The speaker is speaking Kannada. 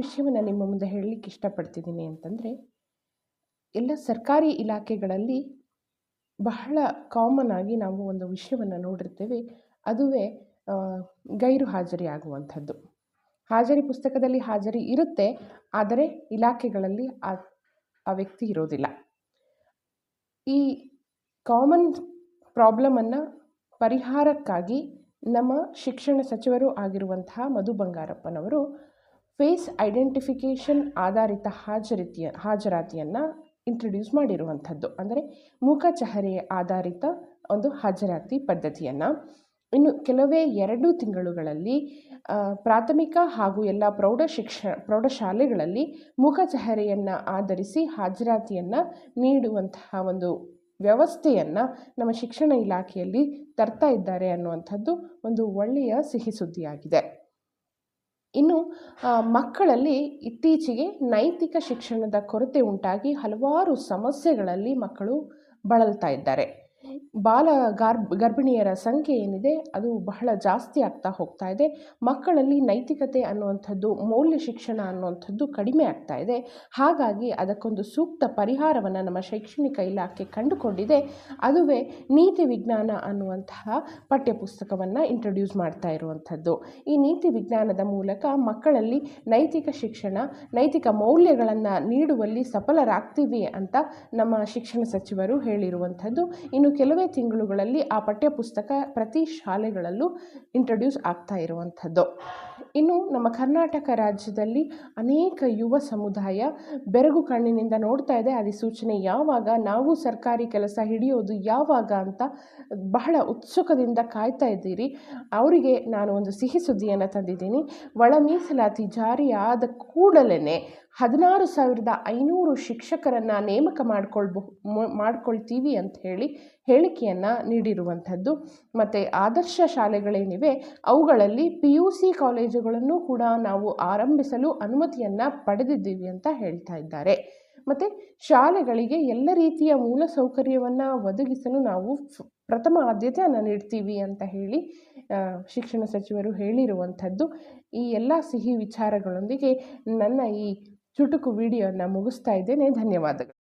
ವಿಷಯವನ್ನು ನಿಮ್ಮ ಮುಂದೆ ಹೇಳಲಿಕ್ಕೆ ಇಷ್ಟಪಡ್ತಿದ್ದೀನಿ ಅಂತಂದರೆ, ಎಲ್ಲ ಸರ್ಕಾರಿ ಇಲಾಖೆಗಳಲ್ಲಿ ಬಹಳ ಕಾಮನ್ ಆಗಿ ನಾವು ಒಂದು ವಿಷಯವನ್ನು ನೋಡಿರ್ತೇವೆ. ಅದುವೇ ಗೈರು ಹಾಜರಿ ಆಗುವಂಥದ್ದು. ಹಾಜರಿ ಪುಸ್ತಕದಲ್ಲಿ ಹಾಜರಿ ಇರುತ್ತೆ, ಆದರೆ ಇಲಾಖೆಗಳಲ್ಲಿ ಆ ಆ ವ್ಯಕ್ತಿ ಇರೋದಿಲ್ಲ. ಈ ಕಾಮನ್ ಪ್ರಾಬ್ಲಮನ್ನು ಪರಿಹಾರಕ್ಕಾಗಿ ನಮ್ಮ ಶಿಕ್ಷಣ ಸಚಿವರು ಆಗಿರುವಂತಹ ಮಧು ಬಂಗಾರಪ್ಪನವರು ಫೇಸ್ ಐಡೆಂಟಿಫಿಕೇಷನ್ ಆಧಾರಿತ ಹಾಜರಿತಿಯ, ಹಾಜರಾತಿಯನ್ನು ಇಂಟ್ರಡ್ಯೂಸ್ ಮಾಡಿರುವಂಥದ್ದು. ಅಂದರೆ ಮುಖ ಚಹರೆ ಆಧಾರಿತ ಒಂದು ಹಾಜರಾತಿ ಪದ್ಧತಿಯನ್ನು. ಇನ್ನು ಕೆಲವೇ ಎರಡು ತಿಂಗಳುಗಳಲ್ಲಿ ಪ್ರಾಥಮಿಕ ಹಾಗೂ ಎಲ್ಲ ಪ್ರೌಢ ಶಿಕ್ಷ ಪ್ರೌಢಶಾಲೆಗಳಲ್ಲಿ ಮುಖ ಚಹರೆಯನ್ನು ಆಧರಿಸಿ ಹಾಜರಾತಿಯನ್ನು ನೀಡುವಂತಹ ಒಂದು ವ್ಯವಸ್ಥೆಯನ್ನು ನಮ್ಮ ಶಿಕ್ಷಣ ಇಲಾಖೆಯಲ್ಲಿ ತರ್ತಾ ಇದ್ದಾರೆ ಅನ್ನುವಂಥದ್ದು ಒಂದು ಒಳ್ಳೆಯ ಸಿಹಿ ಸುದ್ದಿಯಾಗಿದೆ ಇನ್ನು ಮಕ್ಕಳಲ್ಲಿ ಇತ್ತೀಚೆಗೆ ನೈತಿಕ ಶಿಕ್ಷಣದ ಕೊರತೆ ಉಂಟಾಗಿ ಹಲವಾರು ಸಮಸ್ಯೆಗಳಲ್ಲಿ ಮಕ್ಕಳು ಬಳಲ್ತಾ ಇದ್ದಾರೆ. ಬಾಲ ಗಾರ್ ಗರ್ಭಿಣಿಯರ ಸಂಖ್ಯೆ ಏನಿದೆ, ಅದು ಬಹಳ ಜಾಸ್ತಿ ಆಗ್ತಾ ಹೋಗ್ತಾ ಇದೆ. ಮಕ್ಕಳಲ್ಲಿ ನೈತಿಕತೆ ಅನ್ನುವಂಥದ್ದು, ಮೌಲ್ಯ ಶಿಕ್ಷಣ ಅನ್ನುವಂಥದ್ದು ಕಡಿಮೆ ಆಗ್ತಾ ಇದೆ. ಹಾಗಾಗಿ ಅದಕ್ಕೊಂದು ಸೂಕ್ತ ಪರಿಹಾರವನ್ನು ನಮ್ಮ ಶೈಕ್ಷಣಿಕ ಇಲಾಖೆ ಕಂಡುಕೊಂಡಿದೆ. ಅದುವೇ ನೀತಿ ವಿಜ್ಞಾನ ಅನ್ನುವಂತಹ ಪಠ್ಯಪುಸ್ತಕವನ್ನು ಇಂಟ್ರೊಡ್ಯೂಸ್ ಮಾಡ್ತಾ ಇರುವಂಥದ್ದು. ಈ ನೀತಿ ವಿಜ್ಞಾನದ ಮೂಲಕ ಮಕ್ಕಳಲ್ಲಿ ನೈತಿಕ ಶಿಕ್ಷಣ, ನೈತಿಕ ಮೌಲ್ಯಗಳನ್ನು ನೀಡುವಲ್ಲಿ ಸಫಲರಾಗ್ತೀವಿ ಅಂತ ನಮ್ಮ ಶಿಕ್ಷಣ ಸಚಿವರು ಹೇಳಿರುವಂಥದ್ದು. ಇನ್ನು ಕೆಲವೇ ತಿಂಗಳುಗಳಲ್ಲಿ ಆ ಪಠ್ಯಪುಸ್ತಕ ಪ್ರತಿ ಶಾಲೆಗಳಲ್ಲೂ ಇಂಟ್ರಡ್ಯೂಸ್ ಆಗ್ತಾ ಇರುವಂಥದ್ದು. ಇನ್ನು ನಮ್ಮ ಕರ್ನಾಟಕ ರಾಜ್ಯದಲ್ಲಿ ಅನೇಕ ಯುವ ಸಮುದಾಯ ಬೆರಗು ಕಣ್ಣಿನಿಂದ ನೋಡ್ತಾ ಇದೆ. ಅಧಿಸೂಚನೆ ಯಾವಾಗ ನಾವು ಸರ್ಕಾರಿ ಕೆಲಸ ಹಿಡಿಯೋದು ಯಾವಾಗ ಅಂತ ಬಹಳ ಉತ್ಸುಕದಿಂದ ಕಾಯ್ತಾ ಇದ್ದೀರಿ. ಅವರಿಗೆ ನಾನು ಒಂದು ಸಿಹಿ ಸುದ್ದಿಯನ್ನು ತಂದಿದ್ದೀನಿ. ಒಳ ಮೀಸಲಾತಿ ಜಾರಿಯಾದ ಕೂಡಲೇ ಹದಿನಾರು ಸಾವಿರದ ಐನೂರು ಶಿಕ್ಷಕರನ್ನು ನೇಮಕ ಮಾಡಿಕೊಳ್ಬಹು ಮಾಡ್ಕೊಳ್ತೀವಿ ಅಂತ ಹೇಳಿ ಹೇಳಿಕೆಯನ್ನು ನೀಡಿರುವಂಥದ್ದು. ಮತ್ತು ಆದರ್ಶ ಶಾಲೆಗಳೇನಿವೆ, ಅವುಗಳಲ್ಲಿ ಪಿ ಯು ಸಿ ಕಾಲೇಜುಗಳನ್ನು ಕೂಡ ನಾವು ಆರಂಭಿಸಲು ಅನುಮತಿಯನ್ನು ಪಡೆದಿದ್ದೀವಿ ಅಂತ ಹೇಳ್ತಾ ಇದ್ದಾರೆ. ಮತ್ತು ಶಾಲೆಗಳಿಗೆ ಎಲ್ಲ ರೀತಿಯ ಮೂಲ ಮೂಲಸೌಕರ್ಯವನ್ನು ಒದಗಿಸಲು ನಾವು ಪ್ರಥಮ ಆದ್ಯತೆಯನ್ನು ನೀಡ್ತೀವಿ ಅಂತ ಹೇಳಿ ಶಿಕ್ಷಣ ಸಚಿವರು ಹೇಳಿರುವಂಥದ್ದು. ಈ ಎಲ್ಲ ಸಿಹಿ ವಿಚಾರಗಳೊಂದಿಗೆ ನನ್ನ ಈ ಚುಟುಕು ವಿಡಿಯೋನ ಮುಗಿಸ್ತಾ ಇದ್ದೇನೆ. ಧನ್ಯವಾದಗಳು.